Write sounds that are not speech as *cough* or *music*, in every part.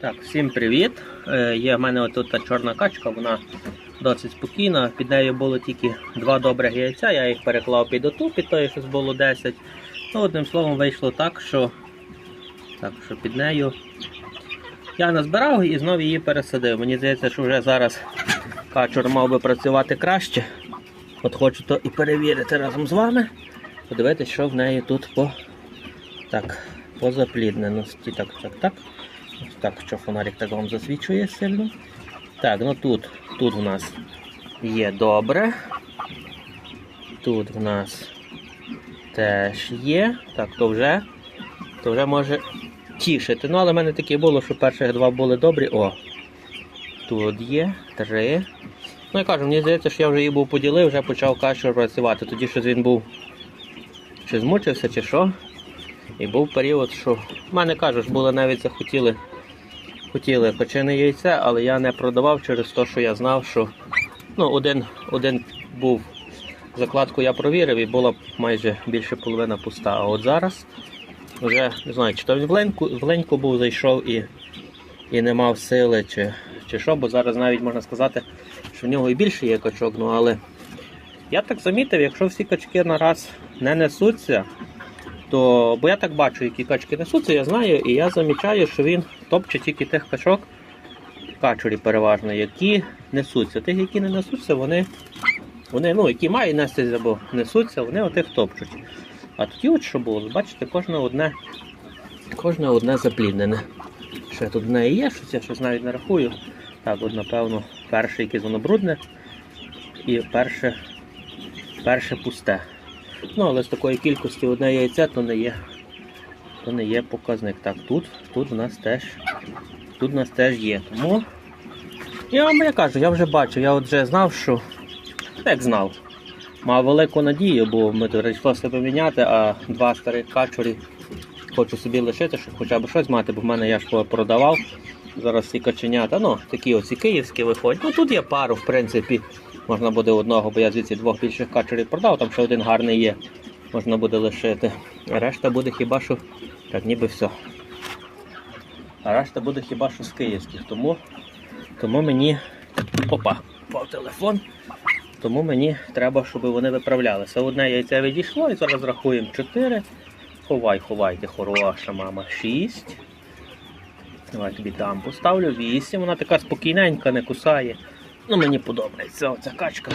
Так, всім привіт. Е, Є в мене отут чорна качка, вона досить спокійна. Під нею було тільки два добрих яйця, я їх переклав під оту, під тої щось було 10. Ну, одним словом, вийшло так, що, так, що під нею я назбирав і знову її пересадив. Мені здається, що вже зараз качур мав би працювати краще. От хочу то і перевірити разом з вами. Подивитися, що в неї тут по, так, по заплідненості. Так, так, так. Так, що фонарик так вам засвічує сильно. Так, ну тут, тут в нас є добре. Тут в нас теж є. Так, то вже, то вже може тішити. Ну, але в мене таке було, що перших два були добрі. О! Тут є три. Ну, я кажу, мені здається, що я вже її був поділив, вже почав кашу працювати. Тоді щось він був чи змучився, чи що. І був період, що в мене кажу, ж були навіть захотіли хотіли печене яйце, але я не продавав через те, що я знав, що ну, один, один був закладку я провірив і була майже більше половина пуста. А от зараз вже не знаю, чи то він в леньку, в леньку був, зайшов і, і не мав сили, чи, чи що, бо зараз навіть можна сказати, що в нього і більше є качок, ну але я так замітив, якщо всі качки на раз не несуться, то бо я так бачу, які качки несуться, я знаю, і я замічаю, що він топче тільки тих качок, качурі переважно, які несуться. Тих, які не несуться, вони, вони ну, які мають нестись або несуться, вони отих топчуть. А тоді от що було, бачите, кожне одне, кожне одне запліднене. Ще тут в неї є щось, я щось навіть не рахую. Так, от напевно, перше якесь воно брудне і перше, перше пусте. Ну, але з такої кількості одне яйце, то не є, то не є показник. Так, тут, тут у нас теж, тут у нас теж є. Тому я вам я кажу, я вже бачу, я вже знав, що як знав. Мав велику надію, бо ми себе міняти, а два старих качурі хочу собі лишити, щоб хоча б щось мати, бо в мене я ж продавав. Зараз ці каченята, ну, такі оці київські виходять. Ну тут є пару, в принципі. Можна буде одного, бо я звідси двох більших качурів продав, там ще один гарний є. Можна буде лишити. Решта буде хіба що. Так, ніби все. А решта буде хіба що з київських. Тому, тому мені. Опа, впав телефон. Тому мені треба, щоб вони виправлялися. Одне яйце відійшло і зараз рахуємо 4. Ховай, ховайте, хороша мама. 6. Давай тобі там поставлю. 8. Вона така спокійненька, не кусає. Ну, мені подобається оця качка.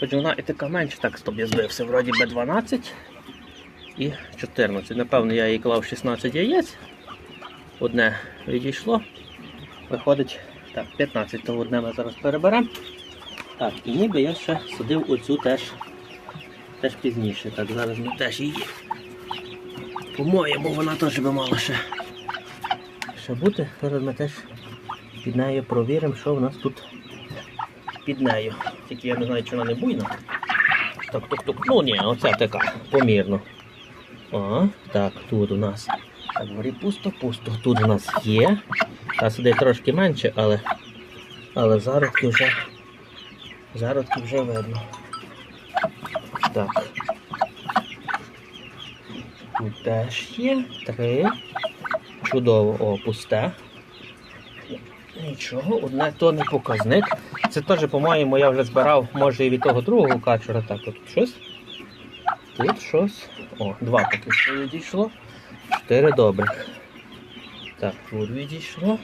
Хоч вона і така менша, так тобі збився. Вроді би 12 і 14. Напевно, я їй клав 16 яєць. Одне відійшло. Виходить, так, 15 то одне ми зараз переберемо. Так, і ніби я ще садив оцю теж, теж пізніше. Так, зараз ми теж її. По-моєму, вона теж би мала ще, ще бути. Зараз ми теж під нею провіримо, що в нас тут під нею. Тільки я не знаю, чи вона не буйна. Так, тук, тук. Ну ні, оця така, помірно. О, так, тут у нас. Так, горі пусто, пусто. Тут у нас є. А сюди трошки менше, але але зародки вже зародки вже видно. Так. Тут теж є. Три. Чудово, о, пусте. Нічого, одне то не показник. Це теж, по-моєму, я вже збирав, може, і від того другого качура. Так, тут щось. Тут щось. О, два поки відійшло. Чотири добрих. Так, тут відійшло.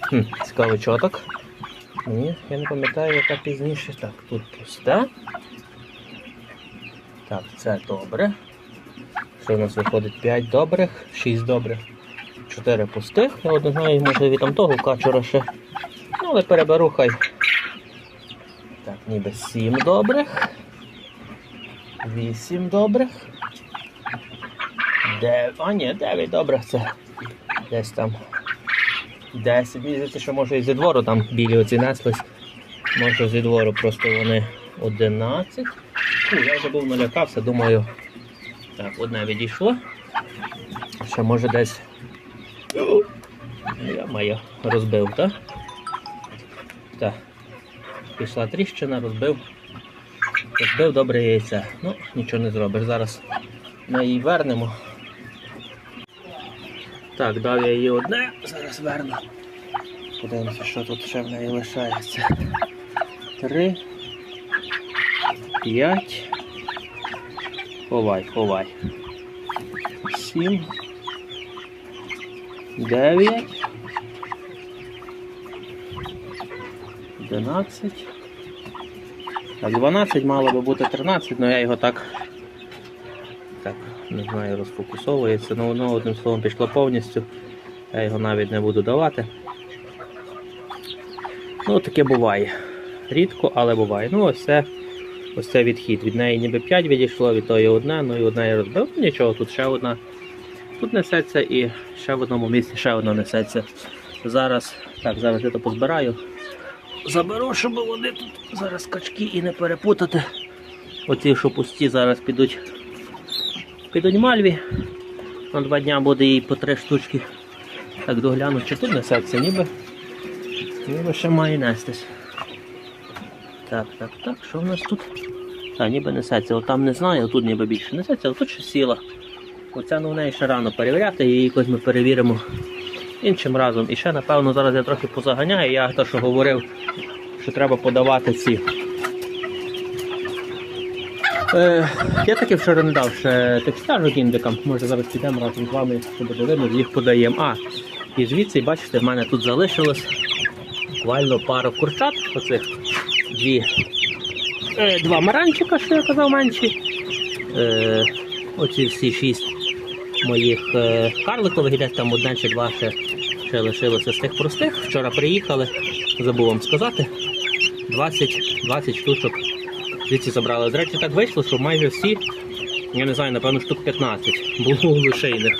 Хм, Цікавий чоток. Ні, я не пам'ятаю, яка пізніше. Так, тут пусте. Так, це добре. Що у нас виходить 5 добрих, 6 добрих. 4 пустих. Я от не знаю, може від там того качура ще. Ну, але переберу хай. Ніби 7 добрих. 8 добрих. 9. А ні, 9 добрих це. Десь там. 10. Мені здається, що може і зі двору там білі оці неслись. Може зі двору просто вони 11. Фу, я вже був налякався, думаю. Так, одне відійшло. Ще може десь я маю розбив, так? Так. Пішла тріщина, розбив. Розбив добре яйце. Ну, нічого не зробиш. Зараз ми її вернемо. Так, дав я її одне, зараз верну. Подивимося, що тут ще в неї лишається. Три. П'ять. Ховай, ховай. Сім. Дев'ять. Одинадцять. Так, 12 мало би бути 13, але я його так. Так, не знаю, розфокусовується. Ну воно одним словом пішло повністю. Я його навіть не буду давати. Ну, таке буває. Рідко, але буває. Ну, ось це, ось це відхід. Від неї ніби 5 відійшло, від тої одне, ну і одне я розбив. Ну, Нічого, тут ще одна. Тут несеться і ще в одному місці ще одна несеться. Зараз, так, зараз я то позбираю. Заберу, щоб вони тут зараз качки і не перепутати. Оці, що пусті, зараз підуть. Підуть мальві. На два дня буде їй по три штучки. Так догляну, чи тут несеться, ніби. Ніби ще має нестись. Так, так, так, що в нас тут? Та, ніби несеться, от там не знаю, тут ніби більше несеться, а тут ще сіла. Оця ну в неї ще рано перевіряти, її якось ми перевіримо іншим разом. І ще, напевно, зараз я трохи позаганяю. Я те, що говорив, що треба подавати ці. Е, я таки вчора не дав ще текстажок індикам. Може зараз підемо разом з вами, щоб буде їх подаємо. А, і звідси, бачите, в мене тут залишилось буквально пару курчат, оцих дві. Е, два маранчика, що я казав менші. Е, оці всі шість моїх е, карликових, десь там одне чи два ще, ще лишилося з тих простих. Вчора приїхали, забув вам сказати. 20, 20 штучок звідси забрали. До речі, так вийшло, що майже всі, я не знаю, напевно, штук 15 було голошейних.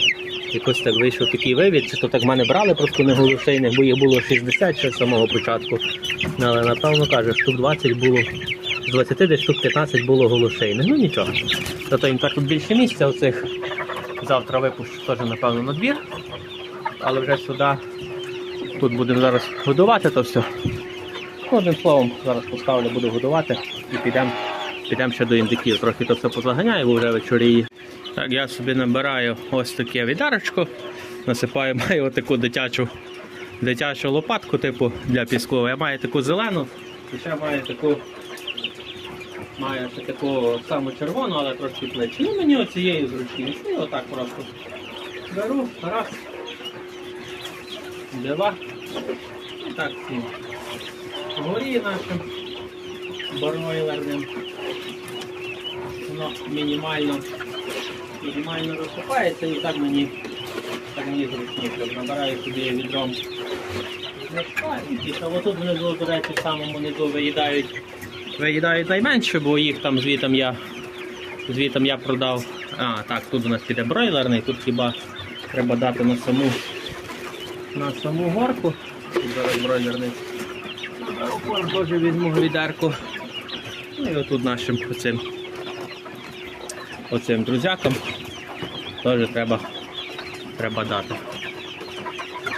Якось так вийшов такий вивід, чи то так в мене брали просто не голошейних, бо їх було 60 ще з самого початку. Але напевно каже, штук 20 було. З 20 десь штук 15 було голошейних. Ну нічого. Зато їм так тут більше місця оцих. Завтра випущу теж, напевно, на двір. Але вже сюди. Тут будемо зараз годувати то все. Ну, Одним словом, зараз поставлю, буду годувати і підемо підем ще до індиків. Трохи то все позаганяю, бо вже вечоріє. Так, я собі набираю ось таке відарочко, насипаю, *laughs* маю таку дитячу, дитячу лопатку, типу для піску. Я маю таку зелену і ще маю таку. Маю ще таку саму червону, але трошки плечі. Ну мені оцією зручніше. І отак просто беру, раз, І так всім. Горі нашим бройлерним. Воно мінімально, мінімально розсипається і так мені, так мені зручніше. Набираю собі відром. пішов. Отут внизу, до речі, в самому низу виїдають, виїдають найменше, бо їх там звітом я, звітом я продав. А, так, тут у нас піде бройлерний, тут хіба треба дати на саму, на саму горку. Зараз бройлерний. Теж візьму відерку. Ну і отут нашим оцим, оцим друзякам теж треба, треба дати.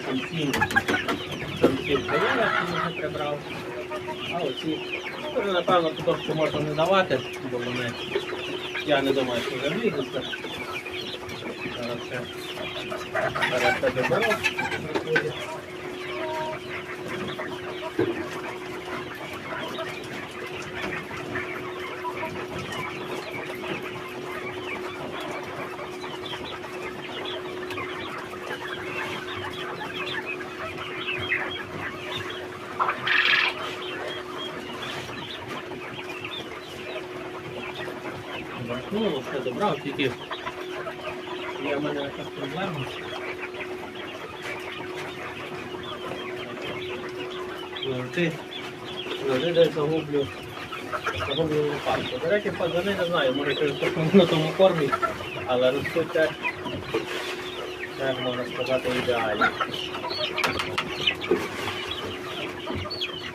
Самців, що вже прибрав. А оці, ну, напевно, трошки можна не давати, бо вони, я не думаю, що вже влізуться. Ще, це доберу. Ну, все добрав, тільки мене якась проблема. Завжди, завжди загублю, загублю лопатку. До речі, пацани не знаю, може на тому кормі, але ростуть теж, теж можна сказати, ідеально.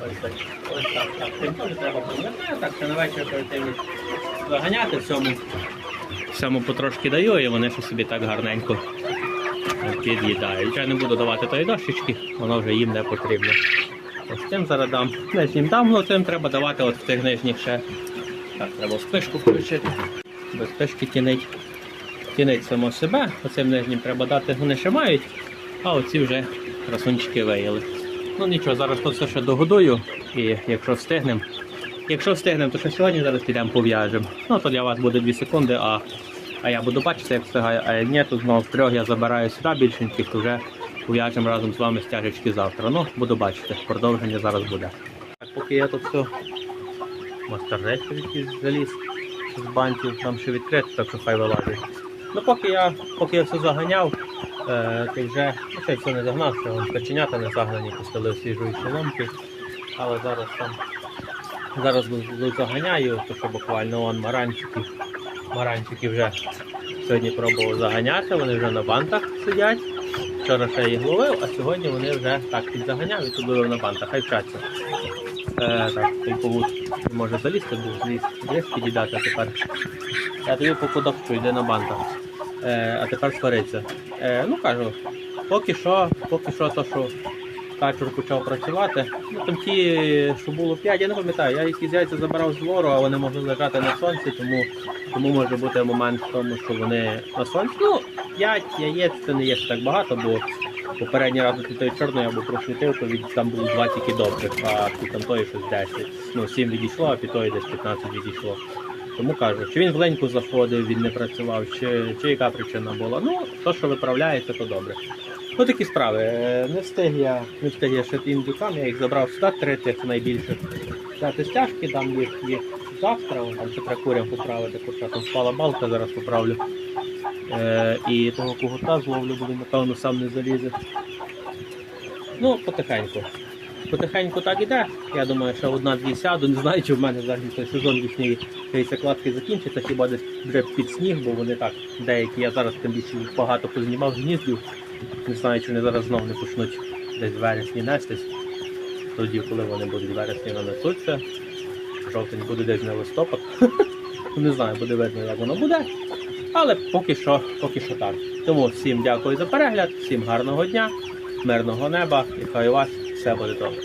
Ось так, ось так, так. Тим теж треба пам'ятати, так, що на вечір перед тим заганяти в цьому. Всьому потрошки даю і вони ще собі так гарненько під'їдають. Я не буду давати тої дощечки, воно вже їм не потрібно. Ось цим зараз дам. Нижнім дам, але цим треба давати от в тих нижніх ще. Так, треба спишку включити. Без спишки тінить. Тінить само себе, оцим нижнім треба дати, вони ще мають, а оці вже красунчики виїли. Ну нічого, зараз то все ще догодую, і якщо встигнемо. Якщо встигнемо, то ще сьогодні зараз підемо пов'яжемо. Ну то для вас буде 2 секунди, а, а я буду бачити, як встигаю. А як ні, то знову трьох я забираю сюди більшеньких, то вже пов'яжемо разом з вами стяжечки завтра. Ну, буду бачити, продовження зараз буде. Так, поки я тут все мастернечко якийсь заліз з бантів, там ще відкрито, так що хай вилазить. Ну поки я, поки я все заганяв, е, то вже ну, ще все не загнав, що вон каченята не загнані, пустили освіжуючі ломки. Але зараз там зараз заганяю, то що буквально он маранчики. Маранчики вже сьогодні пробував заганяти, вони вже на бантах сидять. Вчора ще їх ловив, а сьогодні вони вже так підзаганяв і тут на бантах, хай вчаться. Е, так, той повод може залізти, бо зліз десь підідати, тепер. Я тобі покудок що йде на бантах. Е, а тепер свариться. Е, ну кажу, поки що, поки що то, що качур почав працювати. Ну там ті, що було 5, я не пам'ятаю, я якісь яйця забирав з двору, а вони можуть лежати на сонці, тому, тому може бути момент в тому, що вони на сонці. Ну, 5 яєць це не є так багато, бо попередній раз ти той чорний або просвітив, то від там було 2 тільки добрих, а під там тої щось 10. Ну, 7 відійшло, а під тої десь 15 відійшло. Тому кажу, чи він в леньку заходив, він не працював, чи, чи яка причина була. Ну, то, що виправляється, то добре. Ну такі справи. Е, Не встиг я, не встиг я ще індюкам, я їх забрав сюди, три тих найбільших. Взяти стяжки, там їх, їх завтра, там ще треба курям поправити, хоча там спала балка, зараз поправлю. Е, і того когота зловлю, бо він, напевно, сам не залізе. Ну, потихеньку. Потихеньку так іде. Я думаю, що одна-дві сяду. Не знаю, чи в мене взагалі цей сезон вісні кладки закінчиться, хіба десь вже під сніг, бо вони так деякі. Я зараз тим більше багато познімав гніздів. Не знаю, чи вони зараз знову не почнуть десь в вересні нестись. Тоді, коли вони будуть вересні нанесуться. Жовтень буде десь на листопад. *laughs* Не знаю, буде видно, як воно буде. Але поки що, поки що так. Тому всім дякую за перегляд, всім гарного дня, мирного неба і хай у вас все буде добре.